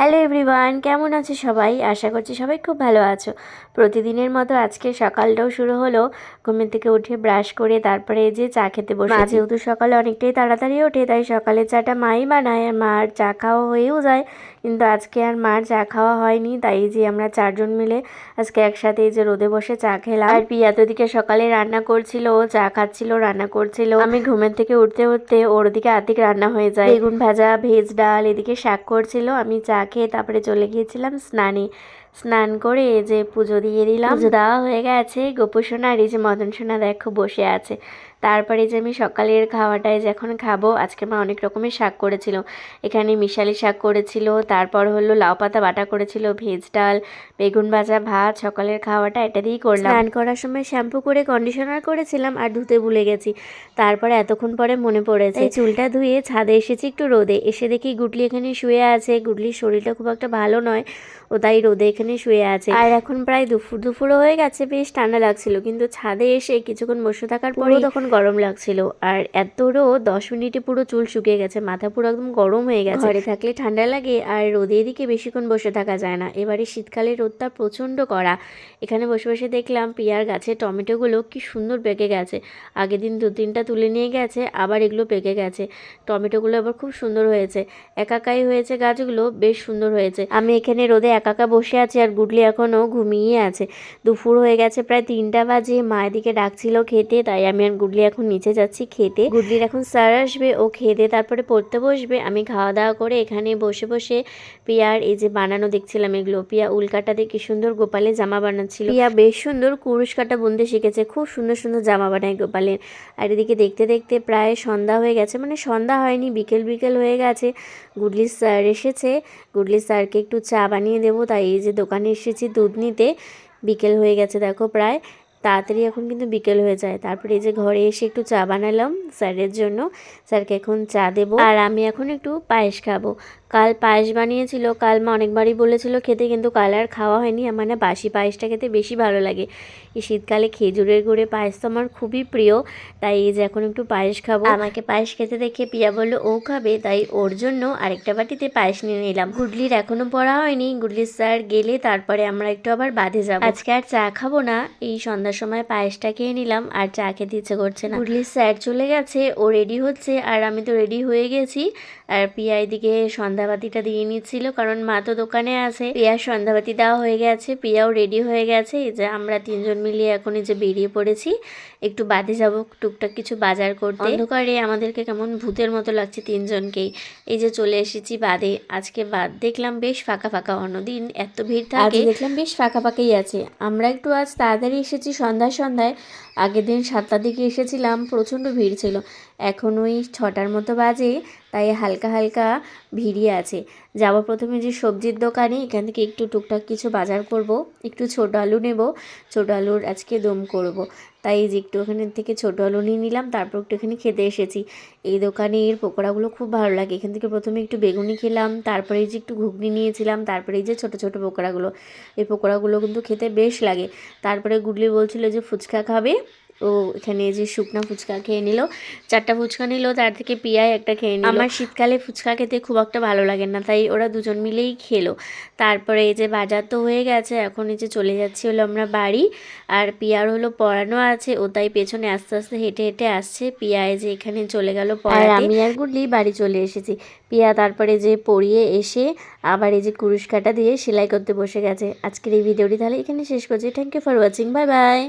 Hello everyone কেমন আছে সবাই? আশা করছি সবাই খুব ভালো আছো। প্রতিদিনের মতো আজকে সকালটাও শুরু হলো। ঘুমের থেকে উঠে ব্রাশ করে তারপরে যে চা খেতে বসে যেহেতু সকালে অনেকটাই তাড়াতাড়ি ওঠে, তাই সকালে চাটা মাই বানায় মার চা খাওয়া হয়েও যায়। কিন্তু আজকে আর মার চা খাওয়া হয়নি, তাই যে আমরা চারজন মিলে আজকে একসাথে এই যে রোদে বসে চা খেলাম। আর পিয়া তো দিকে সকালে রান্না করছিল, ও চা খাচ্ছিল, রান্না করছিল। আমি ঘুমের থেকে উঠতে উঠতে ওর দিকে আর্ধেক রান্না হয়ে যায়। বেগুন ভাজা, ভেজ ডাল, এদিকে শাক করছিল। আমি চা খেয়ে তারপরে চলে গিয়েছিলাম স্নানে। স্নান করে এই যে পুজো দিয়ে দিলাম। পুজো দেওয়া হয়ে গেছে। গোপুসোনা আর এই যে মদন সোনা দেখো বসে আছে। তারপরে যে আমি সকালের খাওয়াটায় যখন খাব আজকে মা অনেক রকমের শাক করেছিল। এখানে মিশালি শাক করেছিল তারপর হলো লাউ পাতা বাটা করেছিল ভেজ ডাল বেগুন ভাজা ভাত সকালের খাওয়াটা এটা দিয়েই করলাম। স্নান করার সময় শ্যাম্পু করে কন্ডিশনার করেছিলাম আর ধুতে ভুলে গেছি। তারপরে এতক্ষণ পরে মনে পড়েছে। চুলটা ধুয়ে ছাদে এসেছি একটু রোদে। এসে দেখি গুটলি এখানে শুয়ে আছে। গুটলির শরীরটা খুব একটা ভালো নয়। ও তাই রোদে এখানে শুয়ে আছে। আর এখন প্রায় দুপুর দুপুরও হয়ে গেছে বেশ ঠান্ডা লাগছিল কিন্তু ছাদে এসে কিছুক্ষণ বসে থাকার পরে তখন গরম লাগছিল। আর এতরও দশ মিনিটে পুরো চুল শুকিয়ে গেছে মাথা পুরো একদম গরম হয়ে গেছে। ঘরে থাকলে ঠান্ডা লাগে আর রোদে এদিকে বেশিক্ষণ বসে থাকা যায় না। এবারে শীতকালে রোদটা প্রচণ্ড কড়া। এখানে বসে বসে দেখলাম পিয়ার গাছে টমেটোগুলো কি সুন্দর পেকে গেছে। আগের দিন দু তিনটা তুলে নিয়ে গেছে আবার এগুলো পেকে গেছে। টমেটোগুলো আবার খুব সুন্দর হয়েছে। একাকাই হয়েছে গাছগুলো বেশ সুন্দর হয়েছে। আমি এখানে রোদে একাকা বসে আছে আর গুডলি এখনও ঘুমিয়ে আছে। দুপুর হয়ে গেছে প্রায় তিনটা বাজে মায়ের দিকে ডাকছিল খেতে, তাই আমি আর গুডলি এখন নিচে যাচ্ছি খেতে। গুডলির এখন স্যার আসবে, ও খেতে তারপরে পড়তে বসবে। আমি খাওয়া দাওয়া করে এখানে বসে বসে পিয়ার এই যে বানানো দেখছিলাম এগুলো। পিয়া উল্কাটা দিয়ে কি সুন্দর গোপালের জামা বানাচ্ছিল। পিয়া বেশ সুন্দর কুরুশ কাটা বুনতে শিখেছে, খুব সুন্দর সুন্দর জামা বানায় গোপালের। আর এদিকে দেখতে দেখতে প্রায় সন্ধ্যা হয়ে গেছে মানে সন্ধ্যা হয়নি, বিকেল বিকেল হয়ে গেছে। গুডলি স্যার এসেছে গুডলি স্যারকে একটু চা বানিয়ে তাই এই যে দোকানে এসেছি দুধ নিতে, বিকেল হয়ে গেছে দেখো প্রায়, তাড়াতাড়ি এখন কিন্তু বিকেল হয়ে যায়। তারপরে এই যে ঘরে এসে একটু চা বানালাম স্যারের জন্য, স্যারকে এখন চা দেবো, আর আমি এখন একটু পায়েস খাব। কাল পায়েস বানিয়েছিল, কাল মা অনেকবারই বলেছিল খেতে, কিন্তু কাল আর খাওয়া হয়নি। আমার না বাসি পায়েসটা খেতে বেশি ভালো লাগে। এই শীতকালে খেজুরের গুড়ে পায়েস তো আমার খুবই প্রিয়। তাই এই যে এখন একটু পায়েস খাব। আমাকে পায়েস খেতে দেখে পিয়া বলল, ও খাবে? তাই ওর জন্য আরেকটা বাটিতে পায়েস নিয়ে নিলাম। গুডলির এখনও পড়া হয়নি। গুডলির স্যার গেলে তারপরে আমরা একটু আবার বাঁধে যাব। আজকে আর চা খাব না। এই সন্ধ্যার সময় পায়েসটা খেয়ে নিলাম, আর চা খেতে ইচ্ছে করছে না। গুডলির স্যার চলে গেছে, ও রেডি হচ্ছে, আর আমি তো রেডি হয়ে গেছি। আর পিয়া এদিকে সন্ধ্যাবাতিটা দিয়ে নিচ্ছিল কারণ মা তো দোকানে আছে। পিয়ার সন্ধ্যাবাতি দেওয়া হয়ে গেছে পিয়াও রেডি হয়ে গেছে। এই যে আমরা তিনজন মিলিয়ে এখন এই যে বেরিয়ে পড়েছি একটু বাদে যাব টুকটাক কিছু বাজার করতে। অন্ধকারে আমাদেরকে কেমন ভূতের মতো লাগছে তিনজনকেই। এই যে চলে এসেছি বাদে। আজকে বাদ দেখলাম বেশ ফাঁকা ফাঁকা অন্যদিন এত ভিড় থাকে। দেখলাম বেশ ফাঁকা ফাঁকাই আছে। আমরা একটু আজ তাড়াতাড়ি এসেছি সন্ধ্যায় সন্ধ্যায়। আগের দিন সাতটার দিকে এসেছিলাম প্রচণ্ড ভিড় ছিল। এখন ওই ছটার মতো বাজে, তাই হালকা হালকা ভিড়ই আছে। যাব প্রথমে যে সবজির দোকানে, এখান থেকে একটু টুকটাক কিছু বাজার করব। একটু ছোটো আলু নেব, ছোটো আলুর আজকে দম করব। তাই যে একটু ওখানে থেকে ছোটো আলু নিয়ে নিলাম, তারপর একটু এখানে খেতে এসেছি। এই দোকানের পকোড়াগুলো খুব ভালো লাগে। এখান থেকে প্রথমে একটু বেগুনি খেলাম, তারপরে এই যে একটু ঘুগনি নিয়েছিলাম, তারপরে এই যে ছোটো ছোটো পকোড়াগুলো। এই পকোড়াগুলো কিন্তু খেতে বেশ লাগে। তারপরে গুডলি বলছিল যে ফুচকা খাবে ও এখানে যে শুকনা ফুচকা খেয়ে নিল চারটা ফুচকা নিল তার থেকে পিয়াই একটা খেয়ে নিল। আমার শীতকালে ফুচকা খেতে খুব একটা ভালো লাগে না তাই ওরা দুজন মিলেই খেলো। তারপরে এই যে বাজার তো হয়ে গেছে এখন এই যে চলে যাচ্ছি হলো আমরা বাড়ি আর পিয়ার হলো পড়ানো আছে ও তাই পেছনে আস্তে আস্তে হেঁটে হেঁটে আসছে। পিয়া যে এখানে চলে গেল পড়া আমি আর গুডলি বাড়ি চলে এসেছি। পিয়া তারপরে যে পড়িয়ে এসে আবার এই যে কুরুশ কাটা দিয়ে সেলাই করতে বসে গেছে। আজকের এই ভিডিওটি তাহলে এখানে শেষ করছি। Thank you for watching bye bye